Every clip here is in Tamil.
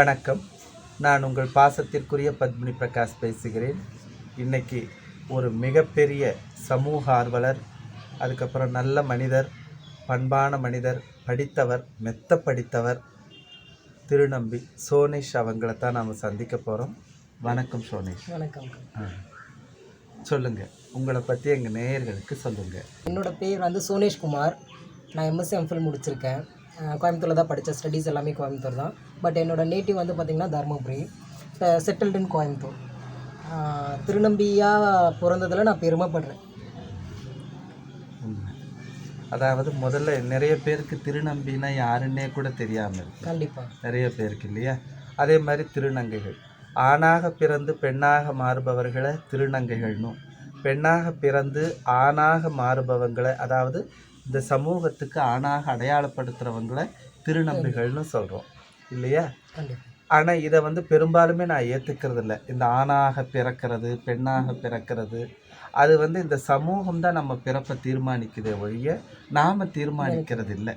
வணக்கம். நான் உங்கள் பாசத்திற்குரிய பத்மினி பிரகாஷ் பேசுகிறேன். இன்னைக்கு ஒரு மிகப்பெரிய சமூக ஆர்வலர் அதுக்கப்புறம் நல்ல மனிதர் பண்பான மனிதர் படித்தவர் மெத்த படித்தவர் திருநம்பி சோனேஷ் அவங்கள தான் நாம் சந்திக்க போகிறோம் வணக்கம் சோனேஷ். வணக்கம். ஆ. சொல்லுங்க. உங்களை பற்றி எங்கள் நேயர்களுக்கு சொல்லுங்கள் என்னோட பேர் வந்து சோனேஷ் குமார் நான் எம்எஸ்சி எம்ஃபில் முடிச்சிருக்கேன். கோயம்புத்தூரில் தான் படித்த ஸ்டடீஸ் எல்லாமே கோயம்புத்தூர் தான். பட் என்னோட நேட்டிவ் வந்து பார்த்திங்கன்னா தருமபுரி செட்டில்டு இன் கோயம்புத்தூர். திருநம்பியாக பிறந்ததில் நான் பெருமைப்படுறேன். அதாவது முதல்ல நிறைய பேருக்கு திருநம்பினா யாருன்னே கூட தெரியாமல் இருக்கு. கண்டிப்பாக நிறைய பேருக்கு இல்லையா? அதே மாதிரி திருநங்கைகள். ஆணாக பிறந்து பெண்ணாக மாறுபவர்களை திருநங்கைகள்னும் பெண்ணாக பிறந்து ஆணாக மாறுபவங்களை அதாவது இந்த சமூகத்துக்கு ஆணாக அடையாளப்படுத்துகிறவங்களை திருநம்பிகள்னு சொல்கிறோம் இல்லையா? ஆனால் இதை வந்து பெரும்பாலுமே நான் ஏற்றுக்கிறது இல்லை இந்த ஆணாக பிறக்கிறது பெண்ணாக பிறக்கிறது அது வந்து இந்த சமூகம் தான் நம்ம பிறப்பை தீர்மானிக்குதே ஒழிய நாம் தீர்மானிக்கிறது இல்லை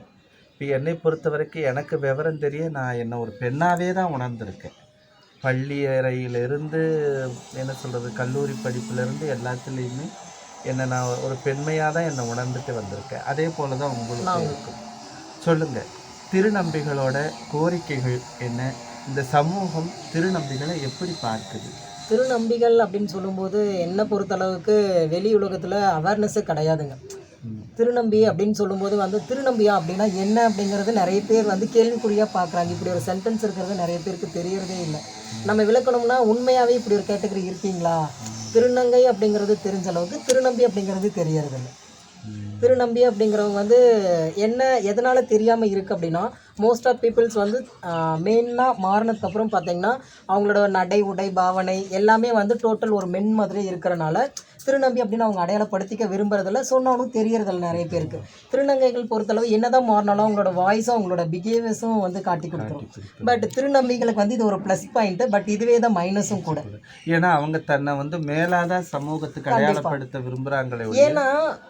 இப்போ என்னை பொறுத்த வரைக்கும் எனக்கு விவரம் தெரிய நான் என்னை ஒரு பெண்ணாகவே தான் உணர்ந்திருக்கேன். பள்ளி அறையிலிருந்து என்ன சொல்கிறது கல்லூரி படிப்புலேருந்து எல்லாத்துலேயுமே என்னை நான் ஒரு பெண்மையாக தான் என்னை உணர்ந்துட்டு வந்திருக்கேன். அதே போல தான் உங்களுக்கு இருக்கும். சொல்லுங்கள் திருநம்பிகளோட கோரிக்கைகள் என்ன? இந்த சமூகம் திருநம்பிகளை எப்படி பார்க்குது? திருநம்பிகள் அப்படின்னு சொல்லும்போது என்னை பொறுத்தளவுக்கு வெளி உலகத்தில் அவேர்னஸ்ஸு கிடையாதுங்க. திருநம்பி அப்படின்னு சொல்லும்போது வந்து திருநம்பியா அப்படின்னா என்ன அப்படிங்கிறது நிறைய பேர் வந்து கேள்விக்குறியாக பார்க்குறாங்க. இப்படி ஒரு சென்டென்ஸ் இருக்கிறது நிறைய பேருக்கு தெரியறதே இல்லை. நம்ம விளக்கணும்னா உண்மையாகவே இப்படி ஒரு கேட்டகரி இருக்கீங்களா? திருநங்கை அப்படிங்கிறது தெரிஞ்ச அளவுக்கு திருநம்பி அப்படிங்கிறது தெரியறதில்லை. திருநம்பி அப்படிங்கிறவங்க வந்து என்ன எதனால் தெரியாமல் இருக்குது அப்படின்னா மோஸ்ட் ஆஃப் பீப்புள்ஸ் வந்து மெயினாக மாறினதுக்கப்புறம் பார்த்தீங்கன்னா அவங்களோட நடை உடை பாவனை எல்லாமே வந்து டோட்டல் ஒரு மென் மாதிரி இருக்கிறனால திருநம்பி அப்படின்னு அவங்க அடையாளப்படுத்திக்க விரும்புறதில்ல. சொன்னாலும் தெரியறதில்ல நிறைய பேருக்கு. திருநங்கைகள் பொறுத்தளவு என்னதான் மாறினாலும் அவங்களோட வாய்ஸும் அவங்களோட பிஹேவியர்ஸும் வந்து காட்டி கொடுத்துரும். பட் திருநம்பிகளுக்கு வந்து இது ஒரு ப்ளஸ் பாயிண்ட் பட் இதுவே தான் மைனஸும் கூட. ஏன்னா அவங்க தன்னை வந்து மேலாதான் சமூகத்துக்கு அடையாளப்படுத்த விரும்புகிறாங்களே ஏன்னா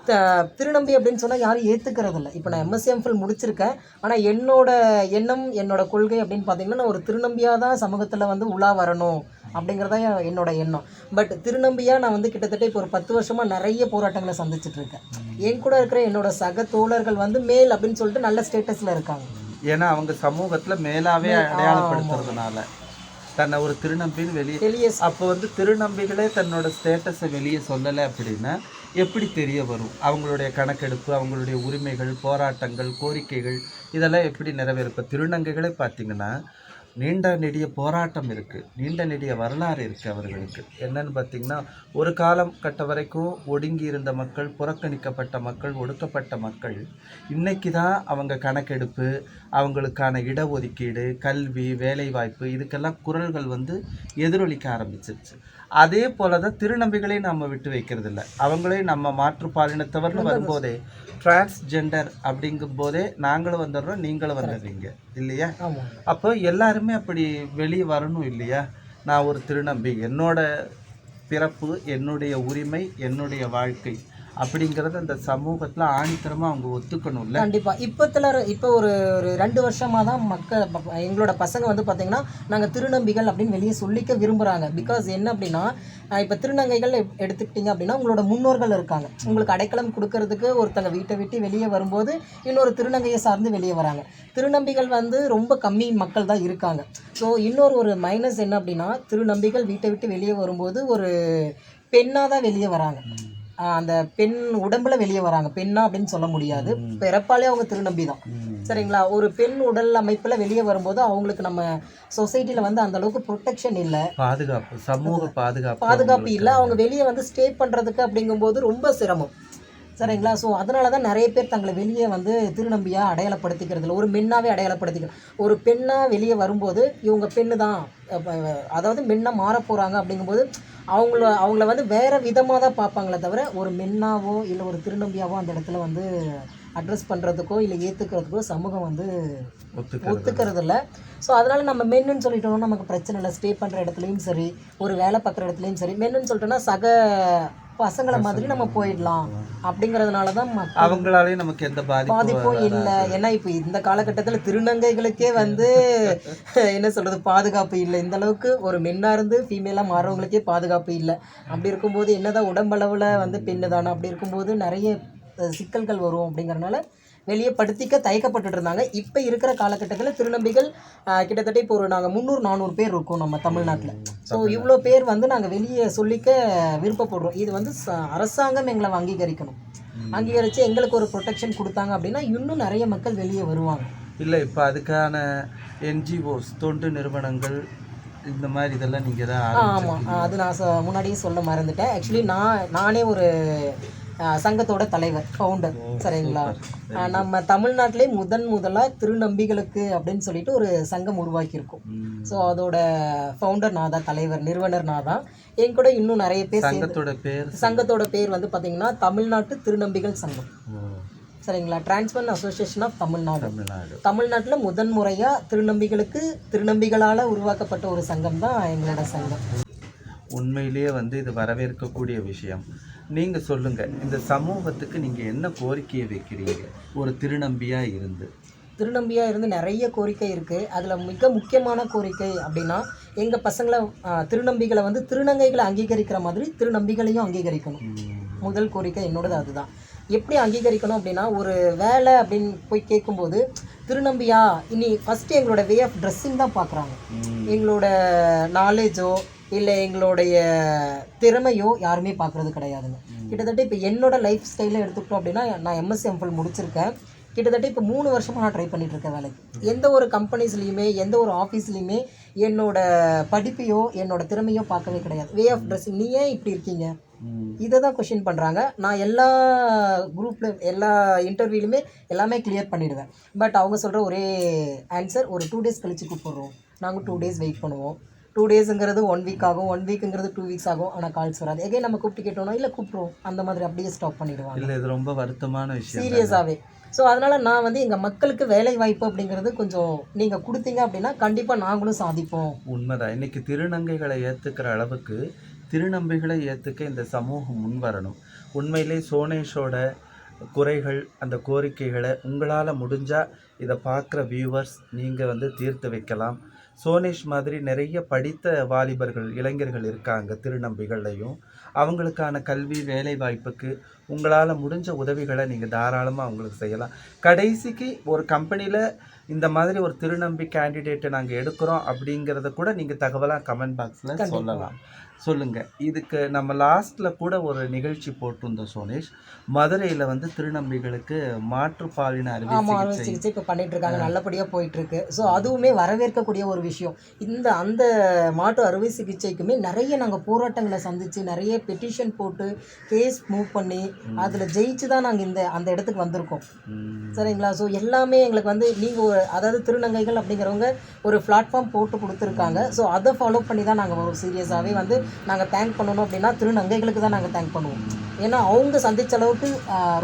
த- திருநம்பி அப்படின்னு சொன்னால் யாரும் ஏற்றுக்கிறது இல்லை. இப்போ நான் எம்எஸ்சி எம்ஃபில் முடிச்சிருக்கேன். ஆனால் என்னோட எண்ணம் என்னோட கொள்கை அப்படின்னு பார்த்தீங்கன்னா நான் ஒரு திருநம்பியாக தான் சமூகத்தில் வந்து உலா வரணும் அப்படிங்கிறதா என்- என்னோட எண்ணம். பட் திருநம்பியாக நான் வந்து கிட்டத்தட்ட இப்போ ஒரு பத்து வருஷமாக நிறைய போராட்டங்களை சந்திச்சுட்டு இருக்கேன். என் கூட இருக்கிற என்னோட சக தோழர்கள் வந்து மேல் அப்படின்னு சொல்லிட்டு நல்ல ஸ்டேட்டஸில் இருக்காங்க. ஏன்னா அவங்க சமூகத்துல மேலாவே அடையாளப்படுத்துறதுனால. தன்னை ஒரு திருநம்பின்னு வெளியே வெளியே அப்போ வந்து திருநம்பிகளே தன்னோட ஸ்டேட்டஸை வெளியே சொல்லலை அப்படின்னா எப்படி தெரிய வரும்? அவங்களுடைய கணக்கெடுப்பு அவங்களுடைய உரிமைகள் போராட்டங்கள் கோரிக்கைகள் இதெல்லாம் எப்படி நிறைவேறும்? இப்போ திருநங்கைகளே பார்த்தீங்கன்னா நீண்ட நெடிய போராட்டம் இருக்குது நீண்ட நெடிய வரலாறு இருக்குது அவர்களுக்கு. என்னன்னு பார்த்தீங்கன்னா ஒரு காலம் கட்ட வரைக்கும் ஒடுங்கி இருந்த மக்கள் புறக்கணிக்கப்பட்ட மக்கள் ஒடுக்கப்பட்ட மக்கள் இன்னைக்கு தான் அவங்க கணக்கெடுப்பு அவங்களுக்கான இடஒதுக்கீடு கல்வி வேலைவாய்ப்பு இதுக்கெல்லாம் குரல்கள் வந்து எதிரொலிக்க ஆரம்பிச்சிருச்சு. அதே போல தான் திருநம்பிகளையும் நம்ம விட்டு வைக்கிறது இல்லை அவங்களே நம்ம மாற்றுப்பாலினத்தவர்னு வரும்போதே டிரான்ஸ்ஜெண்டர் அப்படிங்கும் போதே நாங்களும் வந்துடுறோம் நீங்களும் வந்துடுறீங்க. இல்லையா? அப்போ எல்லாருமே அப்படி வெளியே வரணும் இல்லையா? நான் ஒரு திருநம்பி என்னோட பிறப்பு என்னுடைய உரிமை என்னுடைய வாழ்க்கை. அப்படிங்கிறது அந்த சமூகத்தில் ஆணித்தரமாக அவங்க ஒத்துக்கணும்ல? கண்டிப்பாக இப்போத்தில் இப்போ ஒரு ஒரு ரெண்டு வருஷமாக தான் மக்கள் எங்களோட பசங்க வந்து பார்த்திங்கன்னா நாங்கள் திருநம்பிகள் அப்படின்னு வெளியே சொல்லிக்க விரும்புகிறாங்க பிகாஸ் என்ன அப்படின்னா இப்போ திருநங்கைகள் எடுத்துக்கிட்டிங்க அப்படின்னா உங்களோட முன்னோர்கள் இருக்காங்க. உங்களுக்கு அடைக்கலம் கொடுக்கறதுக்கு ஒருத்தங்க வீட்டை விட்டு வெளியே வரும்போது இன்னொரு திருநங்கையை சார்ந்து வெளியே வராங்க. திருநம்பிகள் வந்து ரொம்ப கம்மி மக்கள் தான் இருக்காங்க. ஸோ இன்னொரு ஒரு மைனஸ் என்ன அப்படின்னா திருநம்பிகள் வீட்டை விட்டு வெளியே வரும்போது ஒரு பெண்ணாக தான் வெளியே வராங்க. அந்த பெண் உடம்புல வெளியே வராங்க. பெண்ணா அப்படின்னு சொல்ல முடியாது. பிறப்பாலே அவங்க திருநம்பி தான். சரிங்களா? ஒரு பெண் உடல் அமைப்புல வெளியே வரும்போது அவங்களுக்கு நம்ம சொசைட்டில வந்து அந்த அளவுக்கு ப்ரொடெக்ஷன் இல்லை. பாதுகாப்பு சமூக பாதுகாப்பு பாதுகாப்பு இல்லை. அவங்க வெளியே வந்து ஸ்டே பண்றதுக்கு அப்படிங்கும்போது ரொம்ப சிரமம். சரிங்களா? ஸோ அதனால தான் நிறைய பேர் தங்களை வெளியே வந்து திருநம்பியாக அடையாளப்படுத்திக்கிறது இல்லை ஒரு மென்னாவே அடையாளப்படுத்திக்கிறது ஒரு பெண்ணாக வெளியே வரும்போது இவங்க பெண்ணு தான் அதாவது மென்னாக மாற போகிறாங்க அப்படிங்கும்போது அவங்கள அவங்கள வந்து வேறு விதமாக தான் பார்ப்பாங்களே தவிர ஒரு மென்னாவோ இல்லை ஒரு திருநம்பியாவோ அந்த இடத்துல வந்து அட்ரஸ் பண்ணுறதுக்கோ இல்லை ஏற்றுக்கிறதுக்கோ சமூகம் வந்து ஒத்துக்கிறது இல்லை ஸோ அதனால் நம்ம மென்னுன்னு சொல்லிட்டோம்னா நமக்கு பிரச்சனை இல்லை. ஸ்டே பண்ணுற இடத்துலையும் சரி ஒரு வேலை பார்க்குற இடத்துலையும் சரி. மென்னுன்னு சொல்லிட்டோம்னா சக பசங்களை மாதிரி நம்ம போயிடலாம் அப்படிங்கிறதுனால தான் மக்கள் அவங்களாலே நமக்கு எந்த பாதிப்பும் இல்லை. ஏன்னா இப்போ இந்த காலகட்டத்தில் திருநங்கைகளுக்கே வந்து என்ன சொல்றது பாதுகாப்பு இல்லை. இந்த அளவுக்கு ஒரு மென்னாக இருந்து ஃபீமேலாக மாறுறவங்களுக்கே பாதுகாப்பு இல்லை. அப்படி இருக்கும்போது என்னதான் உடம்பளவில் வந்து பெண்ணு தானே அப்படி இருக்கும்போது நிறைய சிக்கல்கள் வரும் அப்படிங்கறனால வெளியே படுத்திக்க தயக்கப்பட்டுட்டு இருந்தாங்க இப்போ இருக்கிற காலகட்டத்தில் திருநம்பிகள் கிட்டத்தட்ட இப்போ ஒரு நாங்கள் முந்நூறு நானூறு பேர் இருக்கோம் நம்ம தமிழ்நாட்டில். ஸோ இவ்வளோ பேர் வந்து நாங்கள் வெளியே சொல்லிக்க விருப்பப்படுறோம். இது வந்து அரசாங்கம் எங்களை அங்கீகரிக்கணும். அங்கீகரித்து எங்களுக்கு ஒரு ப்ரொடெக்ஷன் கொடுத்தாங்க அப்படின்னா இன்னும் நிறைய மக்கள் வெளியே வருவாங்க. இல்லை இப்போ அதுக்கான என்ஜிஓஸ் தொண்டு நிறுவனங்கள் இந்த மாதிரி இதெல்லாம் நீங்கள் தான் ஆமாம். அது நான் முன்னாடியே சொல்ல மறந்துட்டேன். ஆக்சுவலி நான் நானே ஒரு சங்கத்தோட தலைவர் ஃபவுண்டர் சரிங்களா? நம்ம தமிழ்நாட்டிலே முதன் முதலாக திருநம்பிகளுக்கு அப்படின்னு சொல்லிட்டு ஒரு சங்கம் உருவாக்கியிருக்கோம். ஸோ அதோட ஃபவுண்டர் நான் தான் தலைவர் நிறுவனர் நான் தான். என் கூட இன்னும் நிறைய பேர் சங்கத்தோட பேர் சங்கத்தோட பேர் வந்து பார்த்தீங்கன்னா தமிழ்நாட்டு திருநம்பிகள் சங்கம். சரிங்களா? Transfer association of Tamil Nadu Tamil Nadu. தமிழ்நாட்டில் முதன் முறையாக திருநம்பிகளுக்கு திருநம்பிகளால் உருவாக்கப்பட்ட ஒரு சங்கம் தான் எங்களோட சங்கம். உண்மையிலேயே வந்து இது வரவேற்கக்கூடிய விஷயம். நீங்க சொல்லுங்க இந்த சமூகத்துக்கு நீங்க என்ன கோரிக்கையை வைக்கிறீங்க? ஒரு திருநம்பியா இருந்து. திருநம்பியாக இருந்து நிறைய கோரிக்கை இருக்குது அதில் மிக முக்கியமான கோரிக்கை அப்படின்னா எங்கள் பசங்களை திருநம்பிகளை வந்து திருநங்கைகளை அங்கீகரிக்கிற மாதிரி திருநம்பிகளையும் அங்கீகரிக்கணும். முதல் கோரிக்கை என்னோடது அதுதான். எப்படி அங்கீகரிக்கணும் அப்படின்னா ஒரு வேலை அப்படின்னு போய் கேட்கும்போது திருநம்பியா இனி ஃபஸ்ட்டு எங்களோட வே ஆஃப் ட்ரெஸ்ஸிங் தான் பார்க்குறாங்க. எங்களோட நாலேஜோ இல்லை எங்களுடைய திறமையோ யாருமே பார்க்குறது கிடையாதுங்க. கிட்டத்தட்ட இப்போ என்னோட லைஃப் ஸ்டைலில் எடுத்துக்கிட்டோம் அப்படின்னா நான் எம்எஸ்சி எம்ஃபில் முடிச்சிருக்கேன். கிட்டத்தட்ட இப்போ மூணு வருஷமாக நான் ட்ரை இருக்கேன் வேலைக்கு. எந்த ஒரு கம்பெனிஸ்லையுமே எந்த ஒரு ஆஃபீஸ்லையுமே என்னோட படிப்பையோ என்னோட திறமையோ பார்க்கவே கிடையாது. வே ஆஃப் ட்ரெஸ்ஸிங் நீ ஏன் இப்படி இருக்கீங்க. இதை தான் கொஷின் பண்ணுறாங்க நான் எல்லா குரூப்பில் எல்லா இன்டர்வியூலையுமே எல்லாமே கிளியர் பண்ணிடுவேன். பட் அவங்க சொல்கிற ஒரே ஆன்சர் ஒரு டூ டேஸ் கழிச்சு கூப்பிட்றோம். நாங்கள் டூ டேஸ் வெயிட் பண்ணுவோம். டூ டேஸுங்கிறது ஒன் வீக் ஆகும். ஒன் வீக்குங்கிறது டூ வீக்ஸ் ஆகும். ஆனால் கால்ஸ் வராது. எகே நம்ம கூப்பிட்டு கேட்டோம்னா இல்லை கூப்பிட்றோம் அந்த மாதிரி அப்படியே ஸ்டாப் பண்ணிடுவாங்க. இல்ல இது ரொம்ப வருத்தமான விஷயம். சீரியஸாகவே ஸோ அதனால் நான் வந்து எங்கள் மக்களுக்கு வேலை வாய்ப்பு அப்படிங்கிறது கொஞ்சம் நீங்கள் கொடுத்தீங்க அப்படின்னா கண்டிப்பாக நாங்களும் சாதிப்போம். உண்மைதான். இன்னைக்கு திருநங்கைகளை ஏத்துக்கிற அளவுக்கு திருநம்பிகளை ஏத்துக்க இந்த சமூகம் முன் வரணும். உண்மையிலே சோனேஷோட குறைகள் அந்த கோரிக்கைகளை உங்களால் முடிஞ்சால் இதை பார்க்குற வியூவர்ஸ் நீங்கள் வந்து தீர்த்து வைக்கலாம். சோனேஷ் மாதிரி நிறைய படித்த வாலிபர்கள் இளைஞர்கள் இருக்காங்க திருநம்பிகள்லையும். அவங்களுக்கான கல்வி வேலை வாய்ப்புக்கு உங்களால் முடிஞ்ச உதவிகளை நீங்கள் தாராளமாக அவங்களுக்கு செய்யலாம். கடைசிக்கு ஒரு கம்பெனியில் இந்த மாதிரி ஒரு திருநம்பி கேண்டிடேட்டை நாங்கள் எடுக்கிறோம் அப்படிங்கிறத கூட நீங்கள் தகவலாக கமெண்ட் பாக்ஸில். சொல்லலாம். சொல்லுங்க. இதுக்கு நம்ம லாஸ்ட்ல கூட ஒரு நிகழ்ச்சி போட்டிருந்தோம் சோனேஷ். மதுரையில் வந்து திருநம்பிகளுக்கு மாற்றுப்பாலின அறுவை சிகிச்சை. இப்போ பண்ணிட்டு இருக்காங்க நல்லபடியாக போயிட்டு இருக்கு ஸோ அதுவுமே வரவேற்கக்கூடிய ஒரு விஷயம். இந்த அந்த மாட்டு அறுவை சிகிச்சைக்குமே நிறைய நாங்கள் போராட்டங்களை சந்திச்சு நிறைய பெட்டிஷன் போட்டு கேஸ் மூவ் பண்ணி அதில் ஜெயிச்சு தான் நாங்கள் இந்த அந்த இடத்துக்கு வந்திருக்கோம். சரிங்களா? ஸோ எல்லாமே எங்களுக்கு வந்து நீங்கள் அதாவது திருநங்கைகள் அப்படிங்கிறவங்க ஒரு பிளாட்ஃபார்ம் போட்டு கொடுத்துருக்காங்க. ஸோ அதை ஃபாலோ பண்ணி தான் நாங்கள் வரோம் சீரியஸாகவே வந்து நாங்கள் தேங்க் பண்ணணும் அப்படின்னா திருநங்கைகளுக்கு தான் நாங்கள் தேங்க் பண்ணுவோம். ஏன்னா அவங்க சந்திச்ச அளவுக்கு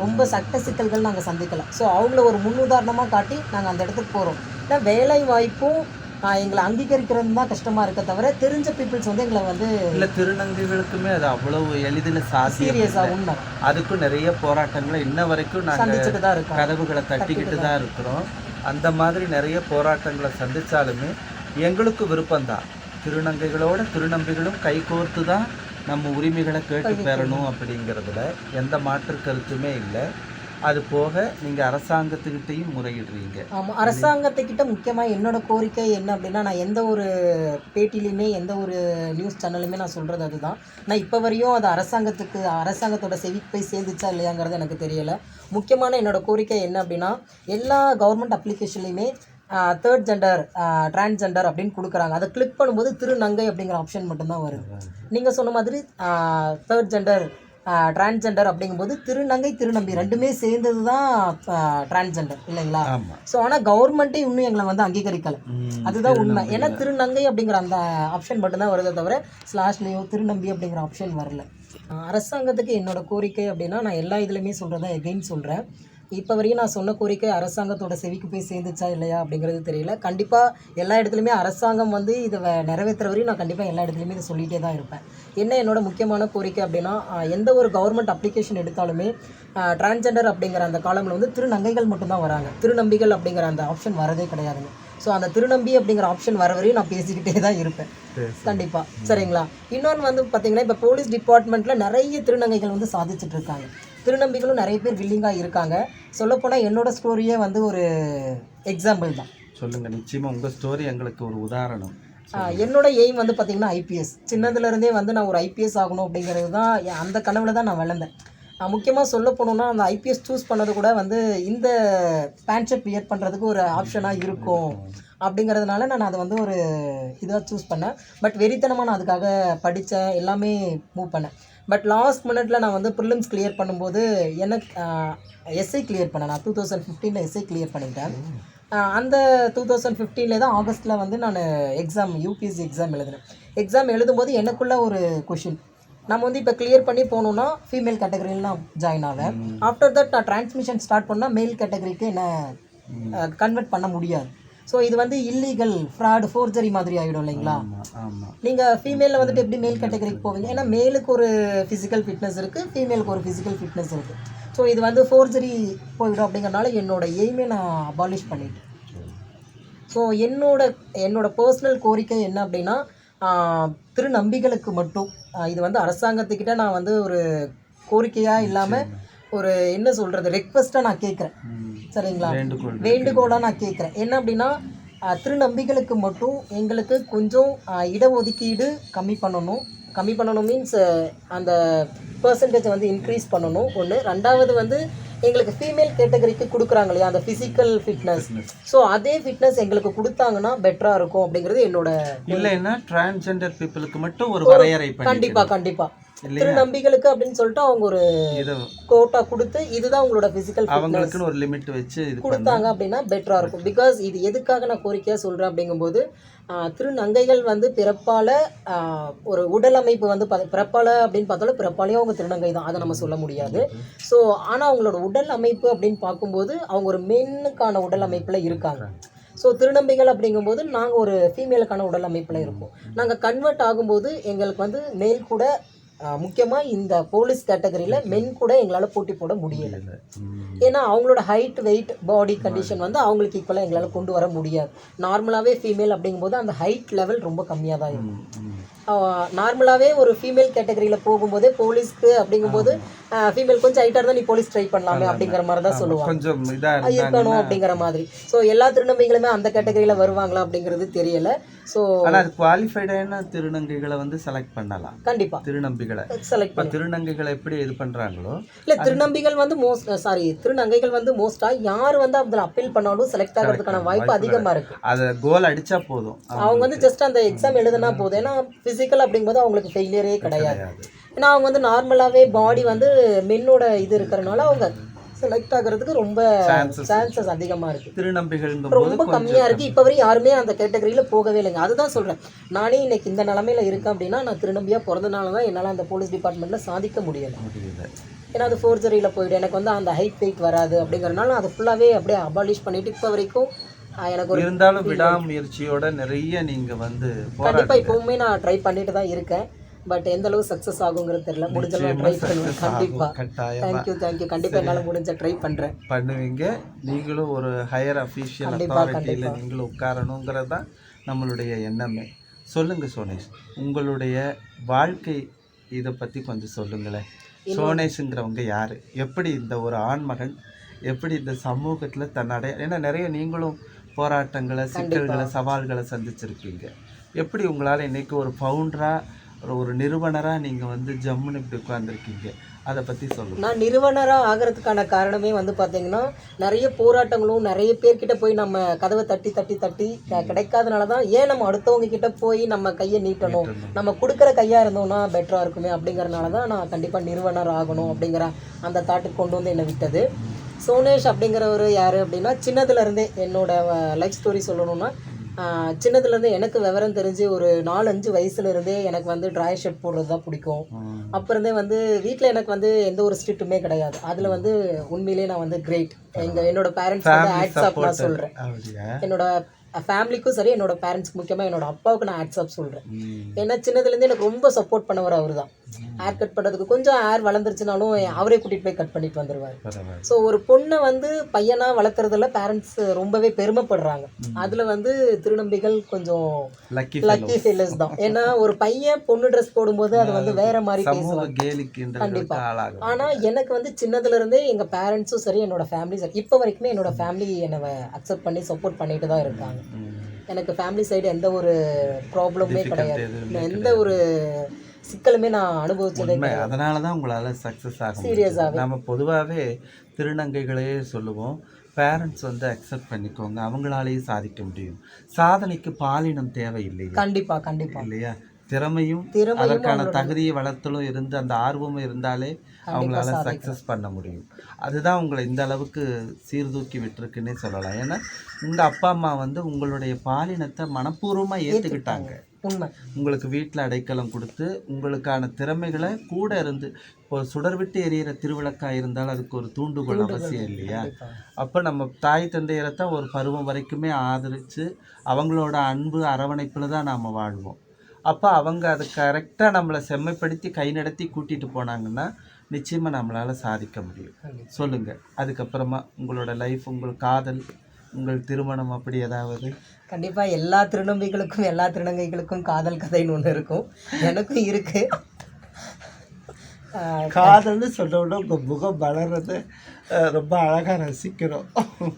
ரொம்ப சட்ட சிக்கல்கள் நாங்கள் சந்திக்கல. ஸோ அவங்கள ஒரு முன்னுதாரணமாக காட்டி நாங்கள் அந்த இடத்துக்கு போகிறோம் ஏன்னா வேலை வாய்ப்பும் எங்களை அங்கீகரிக்கிறது தான் கஷ்டமாக இருக்க தவிர தெரிஞ்ச பீப்புள்ஸ் வந்து எங்களை வந்து இல்ல திருநங்கைகளுக்குமே அது அவ்வளவு எளிதில் சீரியஸாக உண்மை. அதுக்கும் நிறைய போராட்டங்களை இன்ன வரைக்கும் நாங்கள் சந்திச்சுட்டு தான் இருக்கோம். கதவுகளை தட்டிக்கிட்டு தான் இருக்கிறோம். அந்த மாதிரி நிறைய போராட்டங்களை சந்திச்சாலுமே எங்களுக்கு விருப்பம்தான். திருநங்கைகளோட திருநம்பிகளும் கைகோர்த்து தான் நம்ம உரிமைகளை கேட்டு பெறணும் அப்படிங்கிறதுல எந்த மாற்று கருத்துமே இல்லை. அது போக நீங்கள் அரசாங்கத்துக்கிட்டையும் முறையிடுறீங்க. ஆமாம் அரசாங்கத்துக்கிட்ட முக்கியமாக என்னோட கோரிக்கை என்ன அப்படின்னா நான் எந்த ஒரு பேட்டிலையுமே எந்த ஒரு நியூஸ் சேனலுமே நான் சொல்கிறது அதுதான். நான் இப்போ வரையும் அது அரசாங்கத்துக்கு அரசாங்கத்தோட செவிக்கு போய் சேர்ந்துச்சா இல்லையாங்கிறது எனக்கு தெரியலை. முக்கியமான என்னோட கோரிக்கை என்ன அப்படின்னா எல்லா கவர்மெண்ட் அப்ளிகேஷன்லையுமே தேர்ட் ஜெண்டர் டிரான்ஸ்ஜெண்டர் அப்படின்னு கொடுக்குறாங்க. அதை கிளிக் பண்ணும்போது திருநங்கை அப்படிங்கிற ஆப்ஷன் மட்டும்தான் வருது நீங்கள் சொன்ன மாதிரி தேர்ட் ஜெண்டர் டிரான்ஸ்ஜெண்டர் அப்படிங்கும்போது திருநங்கை திருநம்பி ரெண்டுமே சேர்ந்தது தான் டிரான்ஸ்ஜெண்டர் இல்லைங்களா? ஸோ ஆனால் கவர்மெண்ட்டே இன்னும் எங்களை வந்து அங்கீகரிக்கலை. அதுதான் உண்மை. ஏன்னா திருநங்கை அப்படிங்கிற அந்த ஆப்ஷன் மட்டும்தான் வருதே தவிர ஸ்லாஷ்லேயோ திருநம்பி அப்படிங்கிற ஆப்ஷன் வரல. அரசாங்கத்துக்கு என்னோட கோரிக்கை அப்படின்னா நான் எல்லா இதுலையுமே சொல்கிறத எகெயின் சொல்கிறேன் இப்போ வரையும் நான் சொன்ன கோரிக்கை அரசாங்கத்தோட செவிக்கு போய் சேர்ந்துச்சா இல்லையா அப்படிங்கிறது தெரியல. கண்டிப்பாக எல்லா இடத்துலையுமே அரசாங்கம் வந்து இதை நிறைவேற்றுற வரையும் நான் கண்டிப்பாக எல்லா இடத்துலையுமே இதை சொல்லிகிட்டே தான் இருப்பேன். என்ன என்னோட முக்கியமான கோரிக்கை அப்படின்னா எந்த ஒரு கவர்மெண்ட் அப்ளிகேஷன் எடுத்தாலுமே டிரான்ஸ்ஜெண்டர் அப்படிங்கிற அந்த காலமில் வந்து திருநங்கைகள் மட்டும்தான் வராங்க. திருநம்பிகள் அப்படிங்கிற அந்த ஆப்ஷன் வரதே கிடையாதுங்க. ஸோ அந்த திருநம்பி அப்படிங்கிற ஆப்ஷன் வர வரையும் நான் பேசிக்கிட்டே தான் இருப்பேன். சரி. கண்டிப்பா. சரிங்களா? இன்னொன்று வந்து பார்த்தீங்கன்னா இப்போ போலீஸ் டிபார்ட்மெண்ட்ல நிறைய திருநங்கைகள் வந்து சாதிச்சுட்டு இருக்காங்க. திருநம்பிகளும் நிறைய பேர் வில்லிங்காக இருக்காங்க. சொல்லப்போனால் என்னோட ஸ்டோரியே வந்து ஒரு எக்ஸாம்பிள் தான். சொல்லுங்க நிச்சயமா உங்க ஸ்டோரி எங்களுக்கு ஒரு உதாரணம். என்னோட எய்ம் வந்து பார்த்தீங்கன்னா ஐபிஎஸ் சின்னதுலேருந்தே வந்து நான் ஒரு ஐபிஎஸ் ஆகணும் அப்படிங்கிறது தான் அந்த கனவுல தான் நான் வளர்ந்தேன். முக்கியமாக சொல்ல போனோம்னா அந்த ஐபிஎஸ் சூஸ் பண்ணது கூட வந்து இந்த ஷர்ட் வியர் பண்ணுறதுக்கு ஒரு ஆப்ஷனாக இருக்கும். அப்படிங்கிறதுனால நான் அதை வந்து ஒரு இதாக சூஸ் பண்ணேன். பட் வெறித்தனமாக நான் அதுக்காக படித்தேன் எல்லாமே மூவ் பண்ணேன். பட் லாஸ்ட் மினிட்ல நான் வந்து ப்ரிலிம்ஸ் கிளியர் பண்ணும்போது எனக்கு எஸ்ஐ கிளியர் பண்ணேன். நான் டூ தௌசண்ட் ஃபிஃப்டீனில் எஸ்ஐ கிளியர் பண்ணிட்டேன். அந்த டூ தௌசண்ட் ஃபிஃப்டீனில் தான் ஆகஸ்ட்டில் வந்து நான் எக்ஸாம் யூபிஎஸ்சி எக்ஸாம் எழுதினேன். எக்ஸாம் எழுதும்போது எனக்குள்ள ஒரு கொஷின் நம்ம வந்து இப்போ கிளியர் பண்ணி போகணுன்னா ஃபீமேல் கேட்டகரியில் நான் ஜாயின் ஆவேன். ஆஃப்டர் தட் நான் டிரான்ஸ்மிஷன் ஸ்டார்ட் பண்ணால் மேல் கேட்டகரிக்கு என்ன கன்வெர்ட் பண்ண முடியாது. ஸோ இது வந்து இல்லீகல் ஃப்ராடு ஃபோர்ஜரி மாதிரி ஆகிடும் இல்லைங்களா? நீங்கள் ஃபீமேலில் வந்துட்டு எப்படி மேல் கேட்டகரிக்கு போவீங்க? ஏன்னா மேலுக்கு ஒரு ஃபிசிக்கல் ஃபிட்னஸ் இருக்குது ஃபீமேலுக்கு ஒரு ஃபிசிக்கல் ஃபிட்னஸ் இருக்குது ஸோ இது வந்து ஃபோர்ஜரி போயிடும் அப்படிங்கறனால என்னோட எய்மே நான் அபாலிஷ் பண்ணிட்டேன். ஸோ என்னோட என்னோட பர்சனல் கோரிக்கை என்ன அப்படின்னா திருநம்பிகளுக்கு மட்டும். இது வந்து அரசாங்கத்துக்கிட்ட நான் வந்து ஒரு கோரிக்கையாக இல்லாமல் ஒரு என்ன சொல்கிறது ரெக்வஸ்ட்டாக நான் கேட்குறேன். சரிங்களா? வேண்டுகோள் வேண்டுகோளாக நான் கேட்குறேன் என்ன அப்படின்னா திருநம்பிகளுக்கு மட்டும் எங்களுக்கு கொஞ்சம் இடஒதுக்கீடு கம்மி பண்ணணும். கம்மி பண்ணணும் மீன்ஸ் அந்த பர்சன்டேஜை வந்து இன்க்ரீஸ் பண்ணணும். ஒன்று ரெண்டாவது வந்து எங்களுக்கு ஃபீமேல் கேட்டகரிக்கு கொடுக்குறாங்க இல்லையா? அந்த ஃபிசிக்கல் ஃபிட்னஸ் ஸோ அதே ஃபிட்னஸ் எங்களுக்கு கொடுத்தாங்கன்னா பெட்டராக இருக்கும் அப்படிங்கிறது என்னோட இல்லைன்னா டிரான்ஸ்ஜெண்டர் பீப்புளுக்கு மட்டும் ஒரு வரையறை கண்டிப்பாக கண்டிப்பாக திருநம்பிகளுக்கு அப்படின்னு சொல்லிட்டு அவங்க ஒரு கோட்டா கொடுத்து இதுதான் உங்களோட ஃபிசிக்கல் அவங்களுக்குன்னு ஒரு லிமிட் வச்சு கொடுத்தாங்க அப்படின்னா பெட்டராக இருக்கும். பிகாஸ் இது எதுக்காக நான் கோரிக்கையாக சொல்கிறேன் அப்படிங்கும்போது திருநங்கைகள் வந்து பிறப்பால ஒரு உடல் அமைப்பு வந்து பிறப்பால அப்படின்னு பார்த்தாலும் பிறப்பாலேயும் அவங்க திருநங்கை தான். அதை நம்ம சொல்ல முடியாது. ஸோ ஆனால் அவங்களோட உடல் அமைப்பு அப்படின்னு பார்க்கும்போது அவங்க ஒரு மென்னுக்கான உடல் அமைப்பில் இருக்காங்க. ஸோ திருநம்பிகள் அப்படிங்கும்போது நாங்கள் ஒரு ஃபீமேலுக்கான உடல் அமைப்பில் இருப்போம் நாங்கள் கன்வெர்ட் ஆகும்போது எங்களுக்கு வந்து மேல் கூட முக்கியமாக இந்த போலீஸ் கேட்டகரியில் மென் கூட எங்களால் போட்டி போட முடியல. ஏன்னா அவங்களோட ஹைட் வெயிட் பாடி கண்டிஷன் வந்து அவங்களுக்கு ஈக்குவலாக எங்களால் கொண்டு வர முடியாது. நார்மலாகவே ஃபீமேல் அப்படிங்கும்போது அந்த ஹைட் லெவல் ரொம்ப கம்மியாக தான் இருக்கும். நார்மலாகவே ஒரு ஃபீமேல் கேட்டகரியில் போகும்போதே போலீஸ்க்கு அப்படிங்கும்போது ஃபீமேல் கொஞ்சம் ஹைட்டாக இருந்தால் நீ போலீஸ் ட்ரை பண்ணலாமே அப்படிங்கிற மாதிரி தான் சொல்லுவாங்க. கொஞ்சம் இருக்கணும் அப்படிங்கிற மாதிரி. ஸோ எல்லா திருநங்கைகளுமே அந்த கேட்டகரியில் வருவாங்களா அப்படிங்கிறது தெரியல. ஸோ ஆனா அது குவாலிஃபைடான திருநங்கைகளை வந்து செலக்ட் பண்ணலாம். கண்டிப்பாக திருநம்பிகளை. செலக்ட் இப்ப திருநங்கைகளை எப்படி இது பண்றாங்களோ இல்ல திருநம்பிகள் வந்து மோஸ்ட் சாரி திருநங்கைகள் வந்து மோஸ்டா யார் வந்து அதில் அப்பீல் பண்ணாலும் செலக்ட் ஆகிறதுக்கான வாய்ப்பு அதிகமா இருக்கு. அத கோல் அடிச்சா போதும். அவங்க வந்து ஜஸ்ட் அந்த எக்ஸாம் எழுதுனா போதும். ஏன்னா ஃபிசிக்கல் அப்படிங்கும்போது அவங்களுக்கு ஃபெயிலியரே கிடையாது. ஏன்னா அவங்க வந்து நார்மலாவே பாடி வந்து மென்னோட இது இருக்கிறனால அவங்க செலக்ட் ஆகிறதுக்கு ரொம்ப சான்சஸ் அதிகமா இருக்கு. திருநம்பிகள்ங்கும் போது ரொம்ப கம்மியா இருக்கு. இப்போ வரையும் யாருமே அந்த கேட்டகரியில போகவே இல்லைங்க. அதுதான் சொல்றேன். நானே இன்னைக்கு இந்த நிலமையில இருக்கேன் அப்படின்னா நான் திருநம்பியா பிறந்தனால தான் என்னால அந்த போலீஸ் டிபார்ட்மெண்ட்ல சாதிக்க முடியல. ஏன்னா அது ஃபோர்ஜரியில் போயிடும். எனக்கு வந்து அந்த ஹைட் வெயிட் வராது அப்படிங்கறதுனால நான் அதை ஃபுல்லாகவே அப்படியே அபாலிஷ் பண்ணிட்டு இப்போ வரைக்கும் எனக்கு இருந்தாலும் விடாமுயற்சியோட நிறைய நீங்க வந்து போராட்டம் இப்போவுமே நான் ட்ரை பண்ணிட்டு தான் இருக்கேன். பட் எந்த அளவு சக்ஸஸ் ஆகுங்கிறது தெரியல. முடிஞ்சளவு ட்ரை பண்ணுவேன். கட்டாயமா. தேங்க்யூ தேங்க்யூ கண்டிப்பாக என்னால் முடிஞ்ச ட்ரை பண்ணுறேன் பண்ணுவீங்க. நீங்களும் ஒரு ஹையர் அஃபீஷியல் கண்டிப்பா, அத்தாரிட்டியில் நீங்களும் உட்காரணுங்கிறது தான் நம்மளுடைய எண்ணமே. சொல்லுங்க சோனேஷ். உங்களுடைய வாழ்க்கை இதை பற்றி கொஞ்சம் சொல்லுங்களேன். சோனேஷுங்கிறவங்க யார்? எப்படி இந்த ஒரு ஆண்மகன் எப்படி இந்த சமூகத்தில் தன்னடைய ஏன்னா நிறைய நீங்களும் போராட்டங்களை சிக்கல்களை சவால்களை சந்திச்சிருக்கீங்க. எப்படி உங்களால் இன்னைக்கு ஒரு ஃபவுண்டராக ஒரு நிறுவனராக நீங்கள் வந்து ஜம்முன்னு இப்படி உட்காந்துருக்கீங்க அதை பற்றி சொல்லுங்கள் நான் நிறுவனராக ஆகிறதுக்கான காரணமே வந்து பார்த்தீங்கன்னா நிறைய போராட்டங்களும் நிறைய பேர்கிட்ட போய் நம்ம கதவை தட்டி தட்டி தட்டி கிடைக்காதனால தான் ஏன் நம்ம அடுத்தவங்க கிட்ட போய் நம்ம கையை நீட்டணும்? நம்ம கொடுக்குற கையாக இருந்தோம்னா பெட்டராக இருக்குமே அப்படிங்கறனால தான் நான் கண்டிப்பாக நிறுவனர் ஆகணும் அப்படிங்கிற அந்த தாட்டுக்கு கொண்டு வந்து என்னை விட்டது. சோனேஷ் அப்படிங்கிறவர் யார் அப்படின்னா சின்னதுலேருந்தே என்னோட லைஃப் ஸ்டோரி சொல்லணும்னா சின்னதுலேருந்து எனக்கு விவரம் தெரிஞ்சு ஒரு நாலு அஞ்சு வயசுல இருந்தே எனக்கு வந்து ட்ரை ஷர்ட் போடுறது தான் பிடிக்கும். ம். அப்போ இருந்தே வந்து வீட்டில் எனக்கு வந்து எந்த ஒரு ஸ்ட்ரிக்ட்டுமே கிடையாது. அதில் வந்து உண்மையிலேயே நான் வந்து கிரேட் எங்கள் என்னோட பேரண்ட்ஸ் வந்து ஆட்ஸ் ஆப் நான் சொல்கிறேன் என்னோட ஃபேமிலிக்கும் சரி என்னோட பேரண்ட்ஸ்க்கு முக்கியமாக என்னோட அப்பாவுக்கு நான் ஆட்ஸ் ஆப் சொல்கிறேன். ஏன்னா சின்னதுலேருந்து எனக்கு ரொம்ப சப்போர்ட் பண்ணவர் அவர் தான் ஹேர் கட் பண்ணுறதுக்கு கொஞ்சம் ஹேர் வளர்ந்துருச்சுனாலும் அவரே கூட்டிகிட்டு போய் கட் பண்ணிட்டு வந்துடுவார் ஸோ ஒரு பொண்ணை வந்து பையனாக வளர்த்துறதுல பேரண்ட்ஸ் ரொம்பவே பெருமைப்படுறாங்க. அதில் வந்து திருநம்பிகள் கொஞ்சம் லக்கி ஃபெல்லஸ் தான். ஏன்னா ஒரு பையன் பொண்ணு ட்ரெஸ் போடும்போது அது வந்து வேற மாதிரி பேசுவாங்க ஆளாகும். ஆனால் எனக்கு வந்து சின்னதுல இருந்தே எங்கள் பேரண்ட்ஸும் சரி என்னோட ஃபேமிலி சரி இப்போ வரைக்குமே என்னோட ஃபேமிலி என்னை அக்செப்ட் பண்ணி சப்போர்ட் பண்ணிட்டு தான் இருக்காங்க. எனக்கு ஃபேமிலி சைடு எந்த ஒரு ப்ராப்ளமே கிடையாது. எந்த ஒரு சிக்கலுமே நான் அனுபவிச்சதே உண்மை. அதனால தான் உங்களால் சக்ஸஸ் ஆக Serious-ஆவே. முடியுது. நம்ம பொதுவாகவே திருநங்கைகளையே சொல்லுவோம் பேரண்ட்ஸ் வந்து அக்செப்ட் பண்ணிக்கோங்க அவங்களாலேயே சாதிக்க முடியும். சாதனைக்கு பாலினம் தேவையில்லை. கண்டிப்பா கண்டிப்பா. இல்லையா? திறமையும் அதற்கான தகுதியை வளர்த்தலும் இருந்து அந்த ஆர்வமும் இருந்தாலே அவங்களால சக்ஸஸ் பண்ண முடியும். அதுதான் உங்களை இந்த அளவுக்கு சீர்தூக்கி விட்டுருக்குன்னே சொல்லலாம். ஏன்னா உங்க அப்பா அம்மா வந்து உங்களுடைய பாலினத்தை மனப்பூர்வமாக ஏற்றுக்கிட்டாங்க உண்மை. உங்களுக்கு வீட்டில் அடைக்கலம் கொடுத்து உங்களுக்கான திறமைகளை கூட இருந்து இப்போ சுடர் விட்டு எரியிற திருவிளக்கா இருந்தால் அதுக்கு ஒரு தூண்டுகோல் அவசியம் இல்லையா? அப்போ நம்ம தாய் தந்தையரை தான் ஒரு பருவம் வரைக்குமே ஆதரித்து அவங்களோட அன்பு அரவணைப்பில் தான் நாம் வாழ்வோம். அப்போ அவங்க அதை கரெக்டாக நம்மளை செம்மைப்படுத்தி கை நடத்தி கூட்டிகிட்டு போனாங்கன்னா நிச்சயமாக நம்மளால் சாதிக்க முடியும். சொல்லுங்கள் அதுக்கப்புறமா உங்களோட லைஃப் உங்கள் காதல் உங்கள் திருமணம் அப்படி ஏதாவது? கண்டிப்பா எல்லா திருநம்பிகளுக்கும் எல்லா திருநங்கைகளுக்கும் காதல் கதைன்னு ஒன்று இருக்கும். எனக்கும் இருக்கு. காதல்னு சொன்னோட உங்கள் முகம் வளர்றத ரொம்ப அழகாக ரசிக்கிறோம்.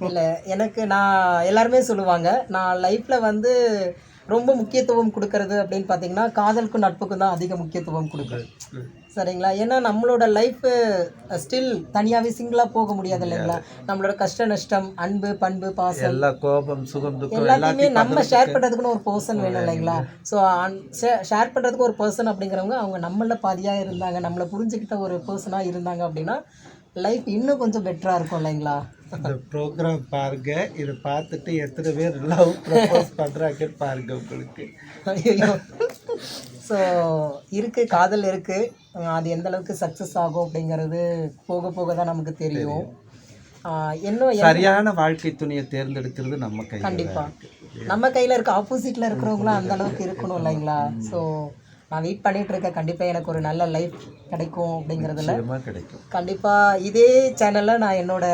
இல்லை எனக்கு நான் எல்லாருமே சொல்லுவாங்க நான் லைஃப்பில் வந்து ரொம்ப முக்கியத்துவம் கொடுக்கறது அப்படின்னு பார்த்தீங்கன்னா காதலுக்கும் நட்புக்கும் தான் அதிக முக்கியத்துவம் கொடுக்குறது சரிங்களா? ஏன்னா நம்மளோட லைஃப் ஸ்டில் தனியாகவே சிங்கிளாக போக முடியாது இல்லைங்களா? நம்மளோட கஷ்ட நஷ்டம் அன்பு பண்பு பாசம். எல்லா கோபம் சுகம் துக்கம் எல்லாத்தையுமே நம்ம ஷேர் பண்ணுறதுக்குன்னு ஒரு பர்சன் வேணும் இல்லைங்களா? ஸோ ஷேர் பண்ணுறதுக்கு ஒரு பர்சன் அப்படிங்கிறவங்க அவங்க நம்மள பாதியாக இருந்தாங்க நம்மளை புரிஞ்சுக்கிட்ட ஒரு பர்சனாக இருந்தாங்க அப்படின்னா லைஃப் இன்னும் கொஞ்சம் பெட்டராக இருக்கும் இல்லைங்களா? இந்த ப்ரோக்ராம் பாருங்க. இதை பார்த்துட்டு எத்தனை பேர் லவ் ப்ரப்போஸ் பண்ணுறாங்கன்னு பாருங்க உங்களுக்கு. ஸோ இருக்கு காதல் இருக்கு. அஹ் அது எந்த அளவுக்கு சக்ஸஸ் ஆகும் அப்படிங்கிறது போக போக தான் நமக்கு தெரியும். இன்னும் சரியான வாழ்க்கை துணையை தேர்ந்தெடுக்கிறது நம்ம கையில் கண்டிப்பா. நம்ம கையில இருக்க ஆப்போசிட்ல இருக்கிறவங்களும் அந்த அளவுக்கு இருக்கணும் இல்லைங்களா? ஸோ நான் வெயிட் பண்ணிட்டு இருக்கேன். கண்டிப்பா எனக்கு ஒரு நல்ல லைஃப் கிடைக்கும் அப்படிங்கிறதுல. கிடைக்கும். கண்டிப்பா இதே சேனல்ல நான் என்னோட